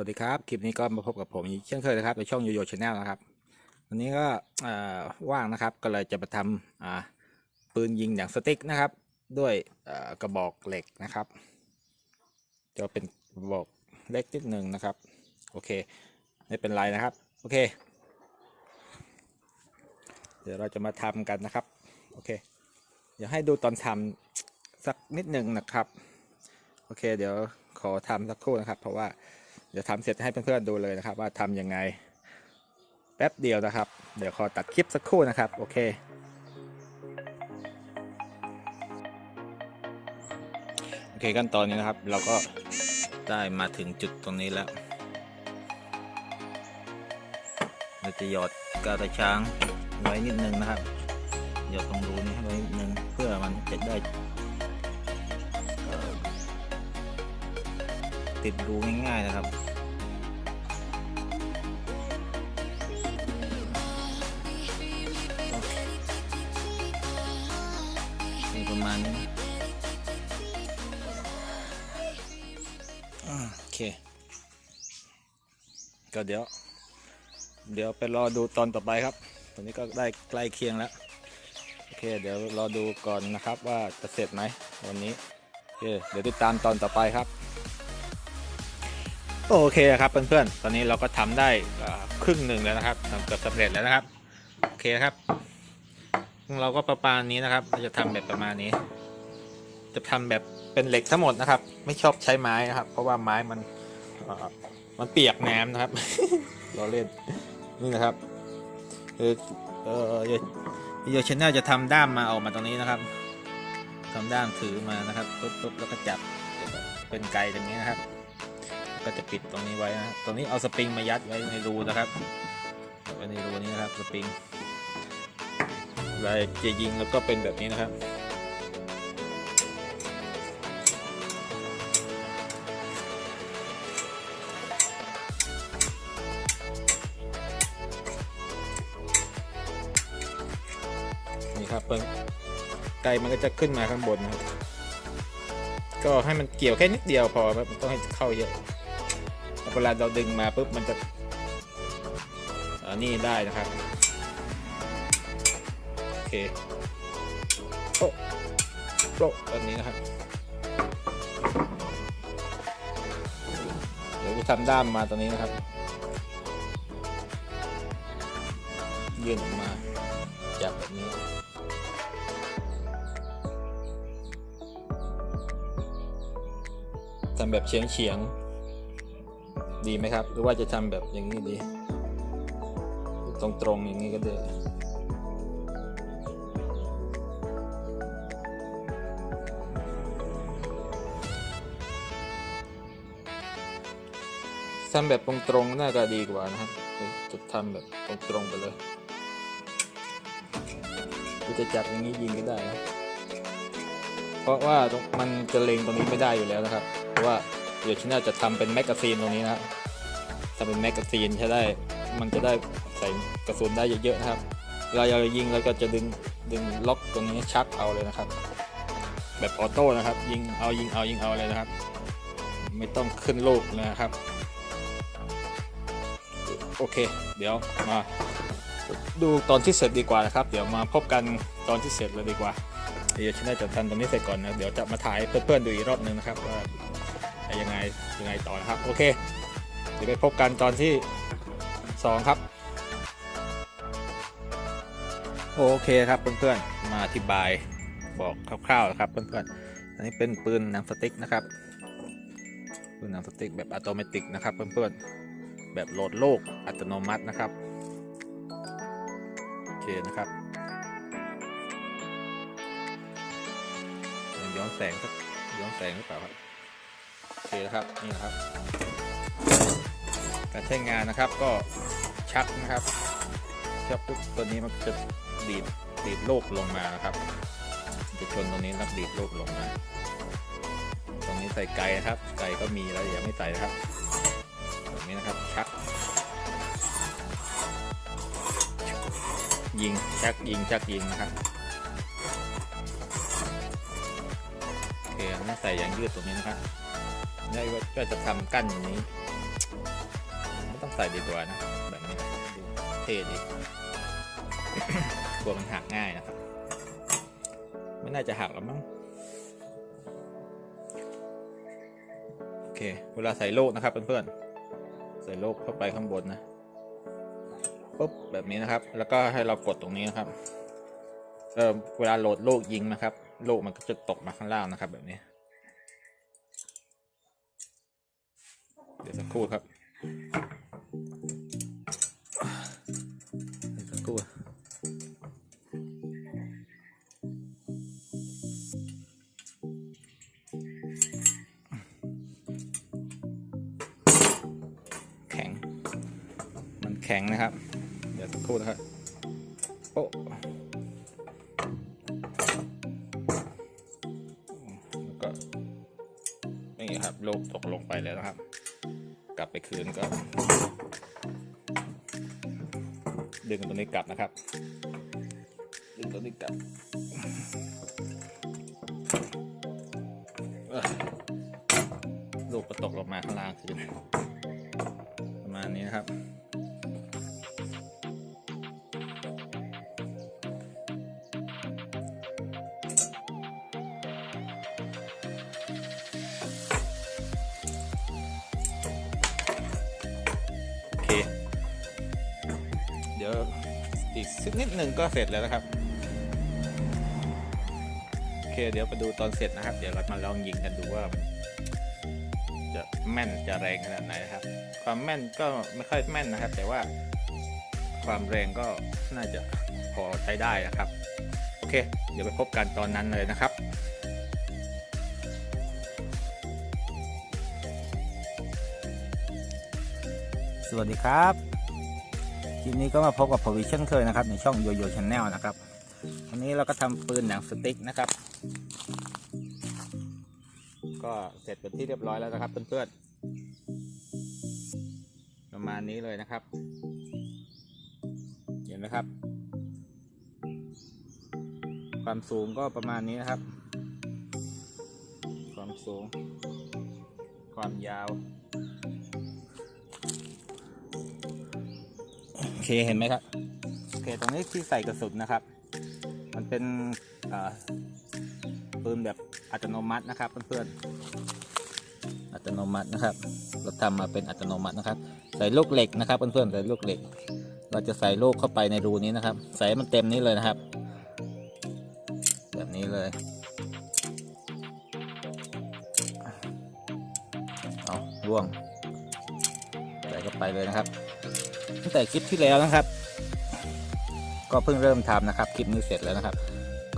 วัสดีครับ คลิปนี้ก็มาพบกับผมเช่นเคยนะครับในช่องโยโย่ชาแนลนะครับ วันนี้ก็ว่างนะครับก็เลยจะมาทำปืนยิงอย่างสติ๊กนะครับ ด้วยกระบอกเหล็กนะครับ จะเป็นกระบอกเล็กนิดหนึ่งนะครับ โอเค ไม่เป็นไรนะครับ โอเค เดี๋ยวเราจะมาทำกันนะครับ โอเค เดี๋ยวให้ดูตอนทำสักนิดหนึ่งนะครับ โอเค เดี๋ยวขอทำสักครู่นะครับ เพราะว่า ดี๋ยวทำเสร็จให้เพื่อนๆดูเลยนะครับ ว่าทำยังไง แป๊บเดียวนะครับ เดี๋ยวขอตัดคลิปสักครู่นะครับ โอเคโอเคขั้นตอนนี้นะครับ เราก็ได้มาถึงจุดตรงนี้แล้ว เราจะหยอดกระช้างไว้นิดนึงนะครับ หยอดตรงรูนี้ให้ไว้นิดนึงเพื่อมันจะได้ติดรูง่ายๆนะครับ มาณนี้โอเค ก็เดี๋ยว เดี๋ยวไปรอดูตอนต่อไปครับ ตอนนี้ก็ได้ใกล้เคียงแล้ว โอเค เดี๋ยวรอดูก่อนนะครับว่าจะเสร็จไหมวันนี้โอเคเดี๋ยวติดตามตอนต่อไปครับ โอเคครับเพื่อนๆ ตอนนี้เราก็ทำได้ครึ่งหนึ่งแล้วนะครับทำเกือบสำเร็จแล้วนะครับ โอเคครับ เราก็ประมาณนี้นะครับเราจะทำแบบประมาณนี้ จะทำแบบเป็นเหล็กทั้งหมดนะครับ ไม่ชอบใช้ไม้นะครับ เพราะว่าไม้มันมันเปียกน้ำนะครับเราเล่นนี่นะครับคือเออโยชแนลจะทำด้ามมาออกมาตรงนี้นะครับทำด้ามถือมานะครับปุ๊บปุ๊บแล้วก็จับเป็นไกลตรงนี้นะครับ ก็จะปิดตรงนี้ไว้นะตรงนี้เอาสปริงมายัดไว้ในรูนะครับไว้ในรูนี้นะครับสปริง ลาจะยิงแล้วก็เป็นแบบนี้นะครับนี่ครับเปิ้งไก่มันก็จะขึ้นมาข้างบนนะครับ ก็ให้มันเกี่ยวแค่นิดเดียวพอครับมันต้องให้เข้าเยอะแล้วเวลาเราดึงมาปุ๊บมันจะอ่านี่ได้นะครับ โอเคโปะโป๊ะแบบนี้นะครับเดี๋ยวจะทำด้ามมาตรงนี้นะครับยื่นออกมาจับแบบนี้ทำแบบเฉียงเฉียงดีไหมครับ หรือว่าจะทำแบบอย่างนี้ดี ตรงๆอย่างนี้ก็ได้ ทำแบบตรงๆน่าจะดีกว่านะครับเดี๋ยวจะทำแบบตรงๆไปเลยกูจะจับอย่างนี้ยิงก็ได้นะเพราะว่ามันจะเล็งตรงนี้ไม่ได้อยู่แล้วนะครับ เพราะว่าเดี๋ยวชิน่าจะทำเป็นแมกกาซีนตรงนี้นะครับทำเป็นแมกกาซีนใช้ได้ มันจะได้ใส่กระสุนได้เยอะๆนะครับเวลาเรายิงเราก็จะดึงดึงล็อกตรงนี้ชักเอาเลยนะครับ แบบออโต้นะครับ ยิงเอายิงเอายิงเอาเลยนะครับ ไม่ต้องขึ้นลูกนะครับ โอเค เดี๋ยวมาดูตอนที่เสร็จดีกว่านะครับ เดี๋ยวมาพบกันตอนที่เสร็จเลยดีกว่า เดี๋ยวฉันจะทำตรงนี้เสร็จก่อนนะ เดี๋ยวจะมาถ่ายเพื่อนๆดูอีกรอบหนึ่งนะครับว่ายังไงยังไงต่อนะครับ โอเค เดี๋ยวไปพบกันตอนที่สองครับ โอเคครับเพื่อนๆ มาอธิบายบอกคร่าวๆนะครับเพื่อนๆ อันนี้เป็นปืนหนังสติ๊กนะครับ ปืนหนังสติ๊กแบบอัตโนมัตินะครับเพื่อนๆ แบบโหลดโลกอัตโนมัตินะครับ โอเคนะครับย้อนแสงสักย้อนแสงหรือเปล่าครับโอเคนะครับนี่นะครับ การใช้งานนะครับก็ชักนะครับชักปุ๊บตัวนี้มันจะดีดดีดโลกลงมานะครับ จะชนตรงนี้แล้วดีดโลกลงมา ตรงนี้ใส่ไก่ครับ ไก่ก็มีแล้วอย่าไม่ใส่ครับ นี้นะครับชักยิงชักยิงชักยิงนะครับโอเคไม่ใส่ยางยืดตรงนี้นะครับได้ว่าก็จะทำกั้นอย่างนี้ไม่ต้องใส่ดีกว่านะแบบนี้ดูเท่ดีกลัวมันหักง่ายนะครับไม่น่าจะหักหรอกมั้งโอเค เวลาใส่โลกนะครับเพื่อนๆ ใส่โลกเข้าไปข้างบนนะปุ๊บแบบนี้นะครับ แล้วก็ให้เรากดตรงนี้นะครับเออเวลาโหลดโลกยิงนะครับ โลกมันก็จะตกมาข้างล่างนะครับ แบบนี้ เดี๋ยวสักครู่ครับ นี่ครับโลกตกลงไปแล้วนะครับ กลับไปคืนก็ ดึงตัวนี้กลับนะครับ ดึงตัวนี้กลับลูกก็ตกลงมาข้างล่างคืนประมาณนี้นะครับ หนึ่งก็เสร็จแล้วนะครับโอเคเดี๋ยวไปดูตอนเสร็จนะครับ เดี๋ยวเรามาลองยิงกันดูว่า จะแม่นจะแรงขนาดไหนนะครับ ความแม่นก็ไม่ค่อยแม่นนะครับ แต่ว่าความแรงก็น่าจะพอใช้ได้นะครับ โอเค เดี๋ยวไปพบกันตอนนั้นเลยนะครับสวัสดีครับ คลิปนี้ก็มาพบกับผมอีกเช่นเคยนะครับในช่องโยโย่ชาแนลนะครับวันนี้เราก็ทำปืนหนังสติ๊กนะครับ ก็เสร็จเป็นที่เรียบร้อยแล้วนะครับเพื่อนๆประมาณนี้เลยนะครับ เห็นไหมครับ ความสูงก็ประมาณนี้นะครับ ความสูง ความยาว เคเห็นไหมครับโอเคตรงนี้ที่ใส่กระสุนนะครับ มันเป็นอ่าปืนแบบอัตโนมัตินะครับเพื่อนๆอัตโนมัตินะครับ เราทำมาเป็นอัตโนมัตินะครับ ใส่ลูกเหล็กนะครับเพื่อนๆใส่ลูกเหล็ก เราจะใส่ลูกเข้าไปในรูนี้นะครับ ใส่ให้มันเต็มนี้เลยนะครับ แบบนี้เลยเอาร่วงใส่เข้าไปเลยนะครับ ตั้งแต่คลิปที่แล้วนะครับ ก็เพิ่งเริ่มทำนะครับคลิปนี้เสร็จแล้วนะครับ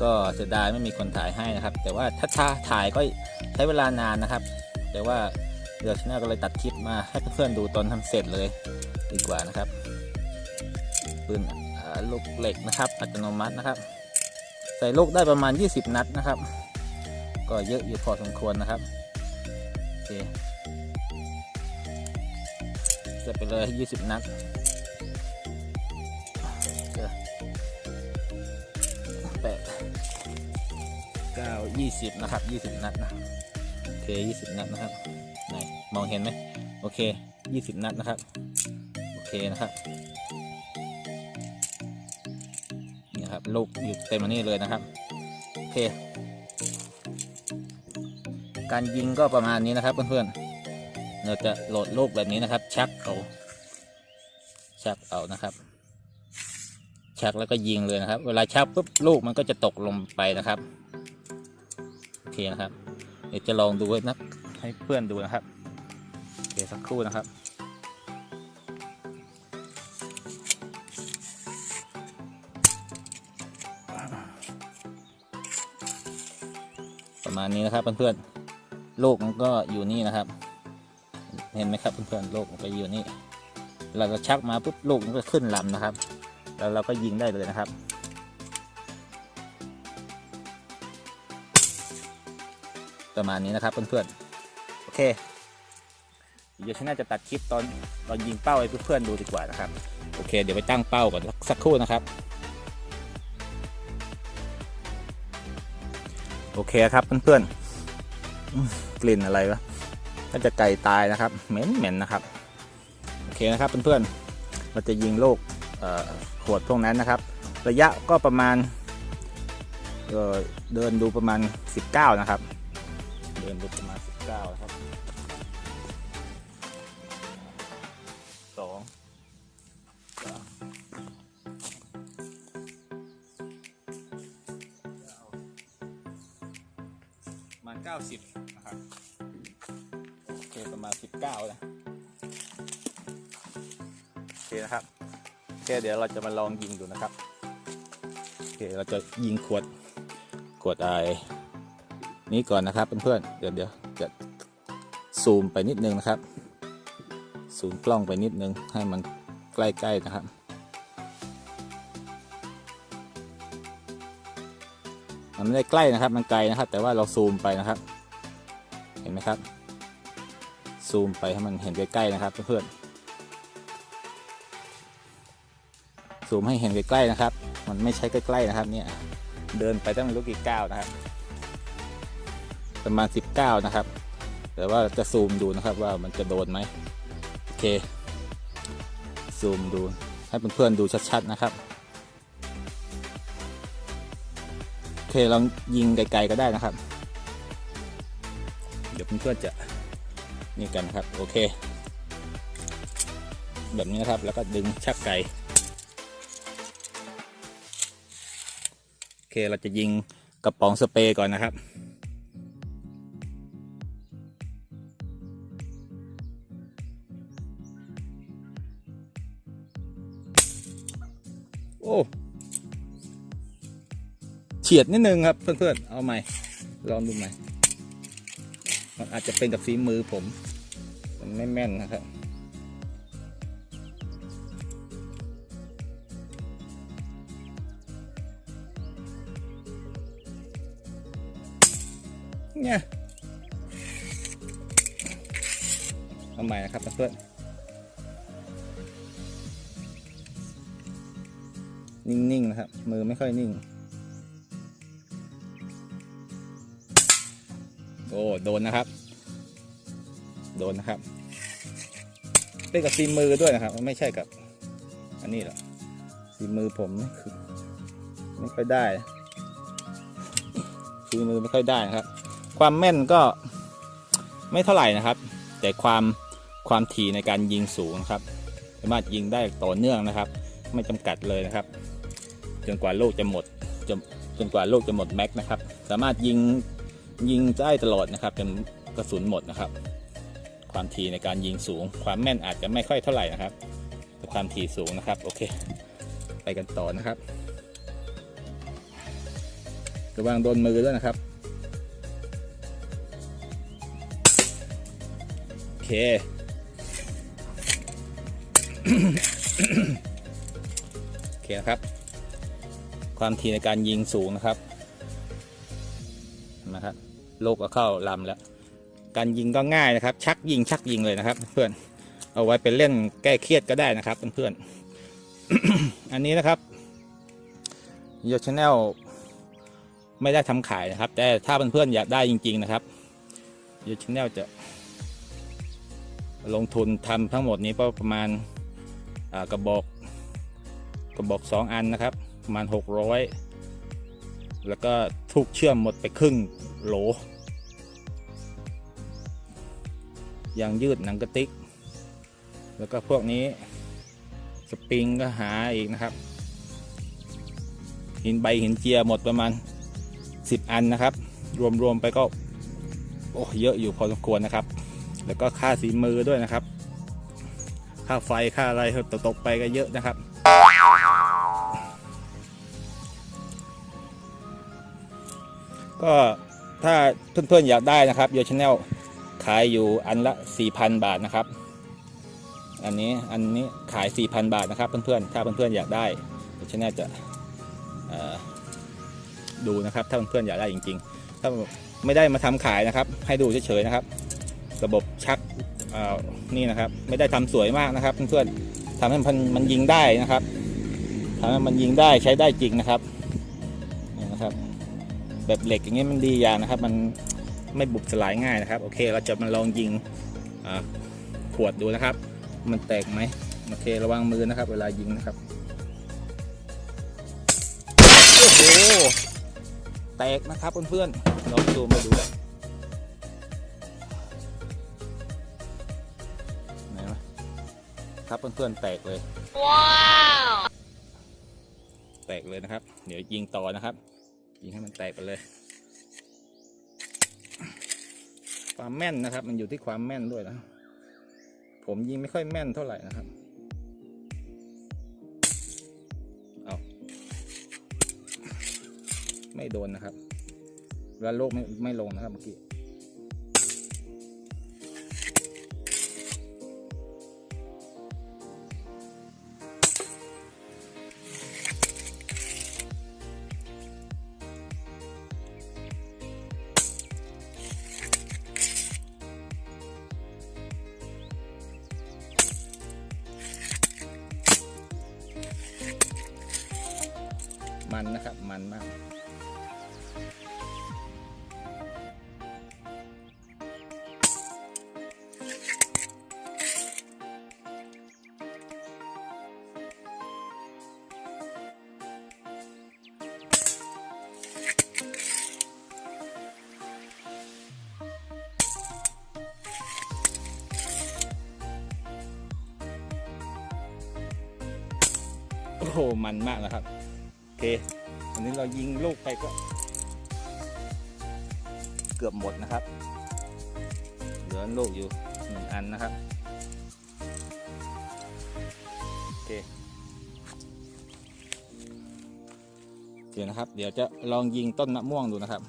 ก็เสียดายไม่มีคนถ่ายให้นะครับ แต่ว่าถ้าถ้าถ่ายก็ใช้เวลานานนะครับ แต่ว่าเดี๋ยวชนลก็เลยตัดคลิปมาให้เพื่อนๆดูตอนทำเสร็จเลยดีกว่านะครับปืนลูกเหล็กนะครับ อัตโนมัตินะครับ ใส่ลูกได้ประมาณ 20 นัดนะครับ ก็เยอะอยู่พอสมควรนะครับโอเคเสร็จไปเลย 20 นัด เก้ายี่สิบนะครับยี่สิบนัดนะโอเคยี่สิบนัดนะครับไหนมองเห็นไหมโอเคยี่สิบนัดนะครับโอเคนะครับนี่ครับลูกอยู่เต็มอันนี้เลยนะครับโอเค การยิงก็ประมาณนี้นะครับเพื่อนๆเราจะโหลดลูกแบบนี้นะครับ ชักเอาชักเอานะครับชักแล้วก็ยิงเลยนะครับ เวลาชักปุ๊บลูกมันก็จะตกลงไปนะครับ เคนะครับ เดี๋ยวจะลองดูนะให้เพื่อนดูนะครับโอเคสักครู่นะครับประมาณนี้นะครับเพื่อนๆลูกมันก็อยู่นี่นะครับ เห็นไหมครับเพื่อนๆลูกมันก็อยู่นี่ เราก็ชักมาปุ๊บลูกมันก็ขึ้นลำนะครับ แล้วเราก็ยิงได้เลยนะครับ ประมาณนี้นะครับเพื่อนๆ โอเค เดี๋ยวฉันน่าจะตัดคลิปตอนตอนยิงเป้าให้เพื่อนๆดูดีกว่านะครับ โอเค เดี๋ยวไปตั้งเป้าก่อนสักครู่นะครับ โอเคครับเพื่อนๆ กลิ่นอะไรวะน่าจะไก่ตายนะครับ เหม็นๆนะครับ โอเคนะครับเพื่อนๆ เราจะยิงลูกเอ่อขวดพวกนั้นนะครับ ระยะก็ประมาณเเดินดูประมาณ 19 นะครับ เดินดูประมาณ 19 ครับสองสามประมาณ 90 นะครับ โอเค ประมาณ 19 นะ โอเคนะครับโอเคเดี๋ยวเราจะมาลองยิงดูนะครับ โอเค เราจะยิงขวดขวดไอ นี้ก่อนนะครับเพื่อนๆเดี๋ยวเดี๋ยวจะซูมไปนิดนึงนะครับซูมกล้องไปนิดนึงให้มันใกล้ๆนะครับ มันไม่ได้ใกล้นะครับมันไกลนะครับ แต่ว่าเราซูมไปนะครับ เห็นไหมครับ ซูมไปให้มันเห็นใกล้ๆนะครับเพื่อนๆซูมให้เห็นใกล้ๆนะครับ มันไม่ใช่ใกล้ๆนะครับเนี่ยเดินไปตั้งรู้กี่ก้าวนะครับ ประมาณ 19 นะครับ แต่ว่าจะซูมดูนะครับว่ามันจะโดนไหมโอเค ซูมดูให้เพื่อนๆดูชัดๆนะครับโอเคลองยิงไกลๆก็ได้นะครับ เดี๋ยวเพื่อนๆจะนี่กันนะครับ โอเค แบบนี้นะครับแล้วก็ดึงชักไก่โอเคเราจะยิงกระป๋องสเปรย์ก่อนนะครับ ฉียดนิดนึงครับเพื่อนๆ เอาใหม่ ลองดูใหม่ มันอาจจะเป็นกับฝีมือผม มันไม่แม่นนะครับ เนี่ยเอาใหม่นะครับเพื่อนนิ่งๆนะครับ มือไม่ค่อยนิ่ง อ้โดนนะครับ โดนนะครับเป็นกับฝีมือด้วยนะครับไม่ใช่กับ อันนี้หรอกฝีมือผมนี่คือไม่ค่อยได้ฝีมือไม่ค่อยได้นะครับ ความแม่นก็ไม่เท่าไหร่นะครับ แต่ความความถี่ในการยิงสูงครับสามารถยิงได้ต่อเนื่องนะครับ ไม่จำกัดเลยนะครับ จนกว่าโลกจะหมดจนจนกว่าโลกจะหมดแม็กนะครับ สามารถยิง ยิงได้ตลอดนะครับจนกระสุนหมดนะครับ ความถี่ในการยิงสูง ความแม่นอาจจะไม่ค่อยเท่าไหร่นะครับแต่ความถี่สูงนะครับ โอเค ไปกันต่อนะครับระวังโดนมือด้วยนะครับโอเคโอเคนะครับ ความถี่ในการยิงสูงนะครับ นะครับโลกก็เข้าลำแล้วการยิงก็ง่ายนะครับ ชักยิงชักยิงเลยนะครับ เพื่อนเอาไว้เป็นเล่นแก้เครียดก็ได้นะครับเพื่อนๆอันนี้นะครับโยชแนลไม่ได้ทำขายนะครับ แต่ถ้าเพื่อนๆอยากได้จริง ๆ นะครับโยชแนลจะ ลงทุนทำทั้งหมดนี้ก็ประมาณกระบอกกระบอก 2 อันนะครับ ประมาณ 600 แล้วก็ทุกเชื่อมหมดไปครึ่ง โหล ยางยืดหนังกระติก แล้วก็พวกนี้ สปริงก็หาอีกนะครับ หินใบหินเจียหมดประมาณ 10 อันนะครับ รวมๆไปก็ โอ้เยอะอยู่พอสมควรนะครับ แล้วก็ค่าสีมือด้วยนะครับ ค่าไฟค่าอะไรตกไปก็เยอะนะครับก็ ถ้าเพื่อนๆอยากได้นะครับโยชแนลขายอยู่อันละ 4,000 บาทนะครับ อันนี้อันนี้ขาย 4,000 บาทนะครับ เพื่อนๆถ้าเพื่อนๆอยากได้โยชแนลจะดูนะครับ ถ้าเพื่อนๆอยากได้จริง ๆ ถ้าไม่ได้มาทำขายนะครับ ให้ดูเฉยๆนะครับ ระบบชักนี่นะครับ ไม่ได้ทำสวยมากนะครับ เพื่อนๆทำให้มันมันยิงได้นะครับทำให้มันยิงได้ใช้ได้จริงนะครับ แบบเหล็กอย่างนี้มันดีอย่างนะครับ มันไม่บุบสลายง่ายนะครับ โอเค เราจะมาลองยิงอ่าขวดดูนะครับ มันแตกไหมโอเค ระวังมือนะครับ เวลายิงนะครับโอ้โหแตกนะครับเพื่อนๆลองซูมมาดูไหนวะครับเพื่อนๆแตกเลยแตกเลยนะครับ เดี๋ยวยิงต่อนะครับ ยิงให้มันแตกไปเลย ความแม่นนะครับ มันอยู่ที่ความแม่นด้วยนะ ผมยิงไม่ค่อยแม่นเท่าไหร่นะครับเอาไม่โดนนะครับ แล้วโลกไม่ไม่ลงนะครับเมื่อกี้ ครับมันโอ้โหมันมากนะครับ โอเค นี้เรายิงลูกไปก็ เกือบหมดนะครับ เหลือลูกอยู่หนึ่งอันนะครับ โอเคเดี๋ยวนะครับ เดี๋ยวจะลองยิงต้นมะม่วงดูนะครับ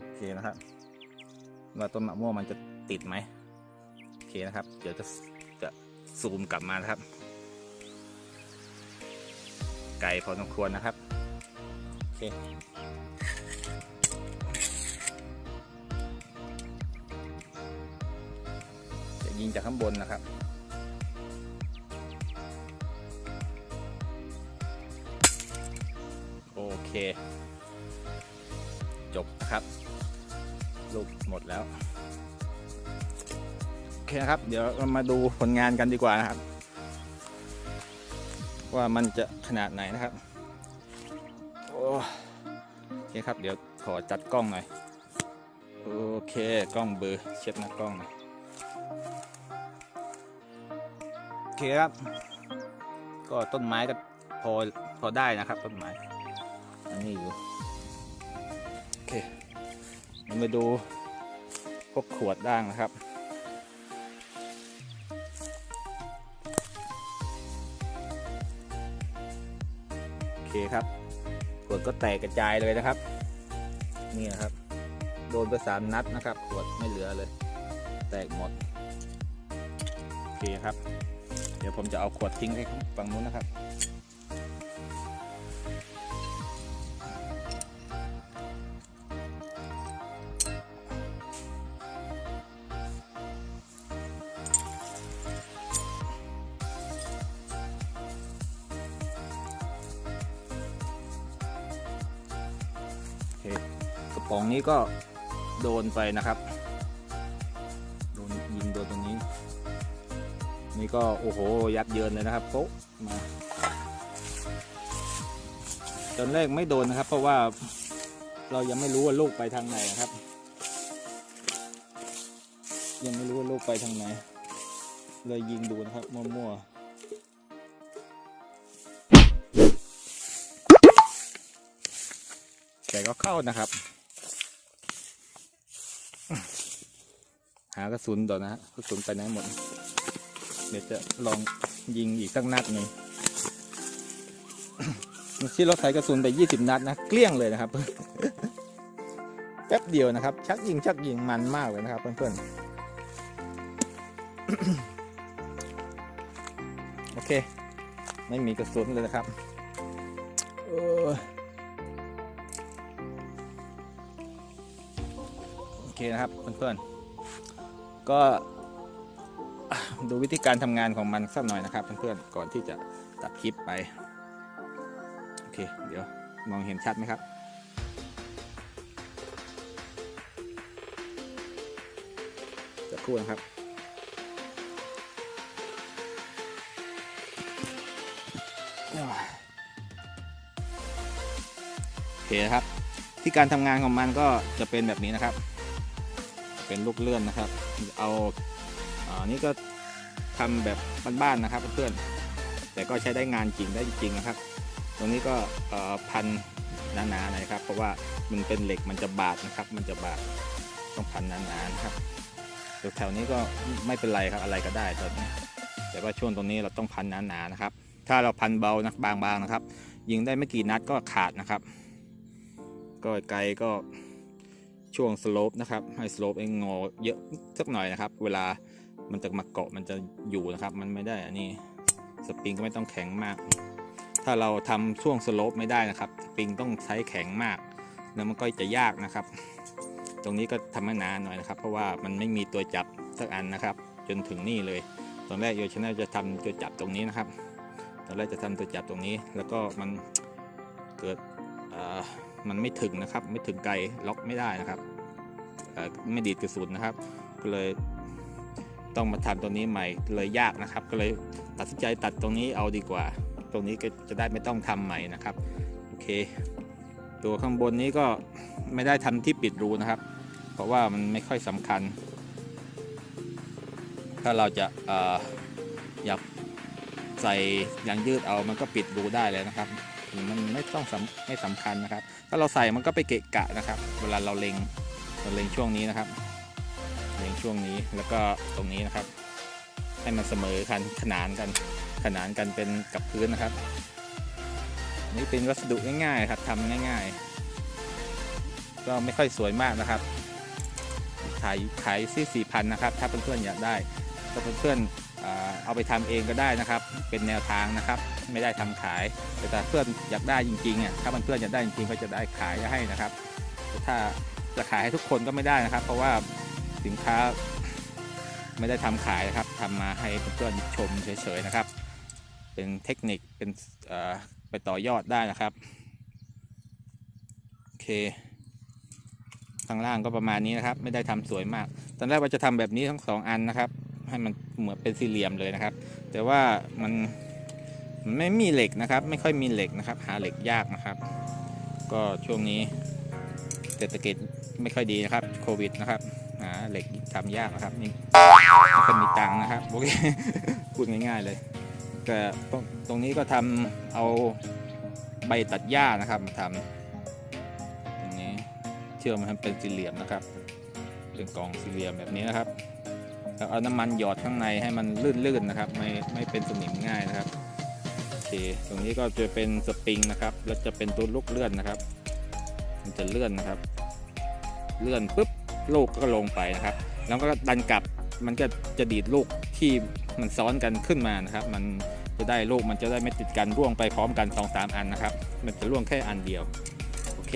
โอเคนะครับ ว่าต้นมะม่วงมันจะติดไหมโอเคนะครับ เดี๋ยวจะจะซูมกลับมานะครับ ไกลพอสมควรนะครับโอเคจะยิงจากข้างบนนะครับโอเค จบนะครับ ลูกหมดแล้ว โอเคนะครับ เดี๋ยวเรามาดูผลงานกันดีกว่านะครับ ว่ามันจะขนาดไหนนะครับโอเคครับเดี๋ยวขอจัดกล้องหน่อยโอเคกล้องเบอร์เช็ดหน้ากล้องหน่อยโอเคครับ ก็ต้นไม้ก็พอพอได้นะครับ ต้นไม้อันนี้อยู่โอเคเรามาดูพวกขวดด่างนะครับ คครับขวดก็แตกกระจายเลยนะครับ นี่นะครับ โดนไปสามนัดนะครับ ขวดไม่เหลือเลย แตกหมดโอเคครับ เดี๋ยวผมจะเอาขวดทิ้งให้ฝั่งนู้นนะครับ ป๋องนี้ก็โดนไปนะครับ โดนยิงโดนตรงนี้ นี่ก็โอ้โหยับเยินเลยนะครับโป๊ะมาตอนแรกไม่โดนนะครับ เพราะว่าเรายังไม่รู้ว่าลูกไปทางไหนนะครับ ยังไม่รู้ว่าลูกไปทางไหน เลยยิงดูนะครับมั่วๆแต่ก็เข้านะครับ หากระสุนต่อนะฮะกระสุนไปไหนหมด เดี๋ยวจะลองยิงอีกสักนัดหนึ่งที่เราใส่กระสุนไป20นัดนะเกลี้ยงเลยนะครับ แป๊บเดียวนะครับ ชักยิงชักยิงมันมากเลยนะครับ เพื่อนๆ โอเค ไม่มีกระสุนเลยนะครับเออโอเคนะครับเพื่อนๆ ก็ดูวิธีการทำงานของมันสักหน่อยนะครับ เพื่อนๆก่อนที่จะตัดคลิปไป โอเค เดี๋ยวมองเห็นชัดไหมครับจะคู่นะครับโอเคครับ ที่การทำงานของมันก็จะเป็นแบบนี้นะครับ เป็นลูกเลื่อนนะครับ เอาอานี่ก็ทำแบบบ้านๆนะครับเพื่อนๆแต่ก็ใช้ได้งานจริงได้จริงนะครับ ตรงนี้ก็พันหนาๆหน่อยครับ เพราะว่ามันเป็นเหล็กมันจะบาดนะครับ มันจะบาดต้องพันหนาๆนะครับแถวๆนี้ก็ไม่เป็นไรครับอะไรก็ได้ตอนนี้ แต่ว่าช่วงตรงนี้เราต้องพันหนาๆนะครับ ถ้าเราพันเบานะบางๆนะครับ ยิงได้ไม่กี่นัดก็ขาดนะครับ ก็ไกลก็ ช่วงสโลปนะครับให้สโลปเองงอเยอะสักหน่อยนะครับ เวลามันจะมาเกาะมันจะอยู่นะครับ มันไม่ได้อันนี้สปริงก็ไม่ต้องแข็งมาก ถ้าเราทำช่วงสโลปไม่ได้นะครับสปริงต้องใช้แข็งมาก แล้วมันก็จะยากนะครับ ตรงนี้ก็ทำให้นานหน่อยนะครับ เพราะว่ามันไม่มีตัวจับสักอันนะครับ จนถึงนี่เลยตอนแรกโยชแนลจะทำตัวจับตรงนี้นะครับตอนแรกจะทำตัวจับตรงนี้ แล้วก็มันเกิดอ่า มันไม่ถึงนะครับ ไม่ถึงไกลล็อกไม่ได้นะครับไม่ดีดกระสุนนะครับ ก็เลยต้องมาทำตัวนี้ใหม่เลยยากนะครับ ก็เลยตัดสินใจตัดตรงนี้เอาดีกว่า ตรงนี้ก็จะได้ไม่ต้องทำใหม่นะครับโอเค ตัวข้างบนนี้ก็ไม่ได้ทำที่ปิดรูนะครับ เพราะว่ามันไม่ค่อยสำคัญ ถ้าเราจะออยากใส่ยางยืดเอามันก็ปิดรูได้เลยนะครับ มันไม่ต้องไม่สำคัญนะครับ ถ้าเราใส่มันก็ไปเกะกะนะครับ เวลาเราเล็งเราเล็งช่วงนี้นะครับ เล็งช่วงนี้แล้วก็ตรงนี้นะครับ ให้มันเสมอกันขนานกันขนานกันเป็นกับพื้นนะครับ นี่เป็นวัสดุง่ายๆครับทำง่าย ๆ ก็ไม่ค่อยสวยมากนะครับ ขายขายที่สี่พันนะครับ ถ้าเพื่อนๆอยากได้ถ้าเพื่อนๆ เอาไปทำเองก็ได้นะครับ เป็นแนวทางนะครับ ไม่ได้ทำขาย แต่ถ้าเพื่อนอยากได้จริงๆอะถ้ามันเพื่อนอยากได้จริงๆก็จะได้ขายให้นะครับ ถ้าจะขายให้ทุกคนก็ไม่ได้นะครับ เพราะว่าสินค้าไม่ได้ทำขายนะครับทำมาให้เพื่อนชมเฉยๆนะครับ เป็นเทคนิคเป็นไปต่อยอดได้นะครับโอเคข้างล่างก็ประมาณนี้นะครับ ไม่ได้ทำสวยมาก ตอนแรกว่าจะทำแบบนี้ทั้งสองอันนะครับ ให้มันเหมือนเป็นสี่เหลี่ยมเลยนะครับ แต่ว่ามันมันไม่มีเหล็กนะครับ ไม่ค่อยมีเหล็กนะครับ หาเหล็กยากนะครับ ก็ช่วงนี้เศรษฐกิจไม่ค่อยดีนะครับโควิดนะครับหาเหล็กทำยากนะครับนี่ไม่ค่อยมีตังค์นะครับโอเคพูดง่ายๆเลย แต่ตรงนี้ก็ทำเอาใบตัดหญ้านะครับมาทำตรงนี้เชื่อมมันเป็นสี่เหลี่ยมนะครับ เป็นกล่องสี่เหลี่ยมแบบนี้นะครับ แล้วเอาน้ำมันหยอดข้างในให้มันลื่นๆนะครับ ไม่ไม่เป็นสนิมง่ายนะครับโอเคตรงนี้ก็จะเป็นสปริงนะครับ แล้วจะเป็นตัวลูกเลื่อนนะครับ มันจะเลื่อนนะครับ เลื่อนปุ๊บลูกก็ลงไปนะครับ แล้วก็ดันกลับมันก็จะดีดลูกที่มันซ้อนกันขึ้นมานะครับ มันจะได้ลูกมันจะได้ไม่ติดกันร่วงไปพร้อมกัน2อสอันนะครับ มันจะร่วงแค่อันเดียว โอเค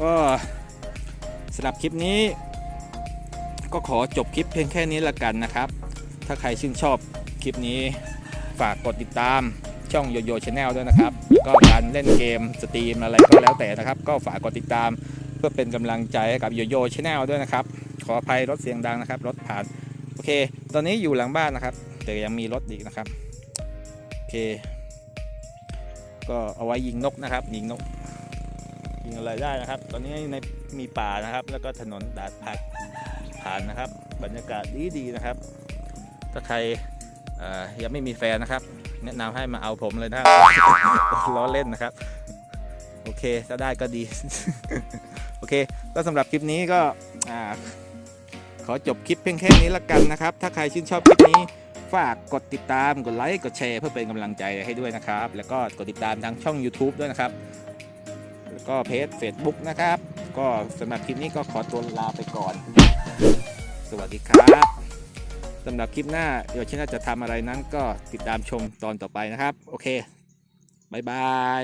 ก็สำหรับคลิปนี้ ก็ขอจบคลิปเพียงแค่นี้ละกันนะครับ ถ้าใครชื่นชอบคลิปนี้ฝากกดติดตามช่องโยโย่ชาแนลด้วยนะครับ ก็การเล่นเกมสตรีมอะไรก็แล้วแต่นะครับ ก็ฝากกดติดตามเพื่อเป็นกำลังใจให้กับโยโย่ชาแนลด้วยนะครับ ขออภัยรถเสียงดังนะครับรถผ่าน โอเค ตอนนี้อยู่หลังบ้านนะครับ แต่ยังมีรถอีกนะครับ โอเค ก็เอาไว้ยิงนกนะครับ ยิงนก ยิงอะไรได้นะครับ ตอนนี้ในมีป่านะครับ แล้วก็ถนนดาดผัก ผ่านนะครับ บรรยากาศดีดีนะครับ ถ้าใครยังไม่มีแฟนนะครับ แนะนำให้มาเอาผมเลยนะครับล้อเล่นนะครับ โอเคถ้าได้ก็ดี โอเค ก็สำหรับคลิปนี้ก็ขอจบคลิปเพียงแค่นี้ละกันนะครับ ถ้าใครชื่นชอบคลิปนี้ฝากกดติดตามกดไลค์กดแชร์เพื่อเป็นกำลังใจให้ด้วยนะครับ แล้วก็กดติดตามทางช่อง YouTube ด้วยนะครับ แล้วก็เพจ Facebook นะครับ ก็สำหรับคลิปนี้ก็ขอตัวลาไปก่อน สวัสดีครับสำหรับคลิปหน้าเดี๋ยวชิน่าจะทำอะไรนั้นก็ติดตามชมตอนต่อไปนะครับ โอเคบายบาย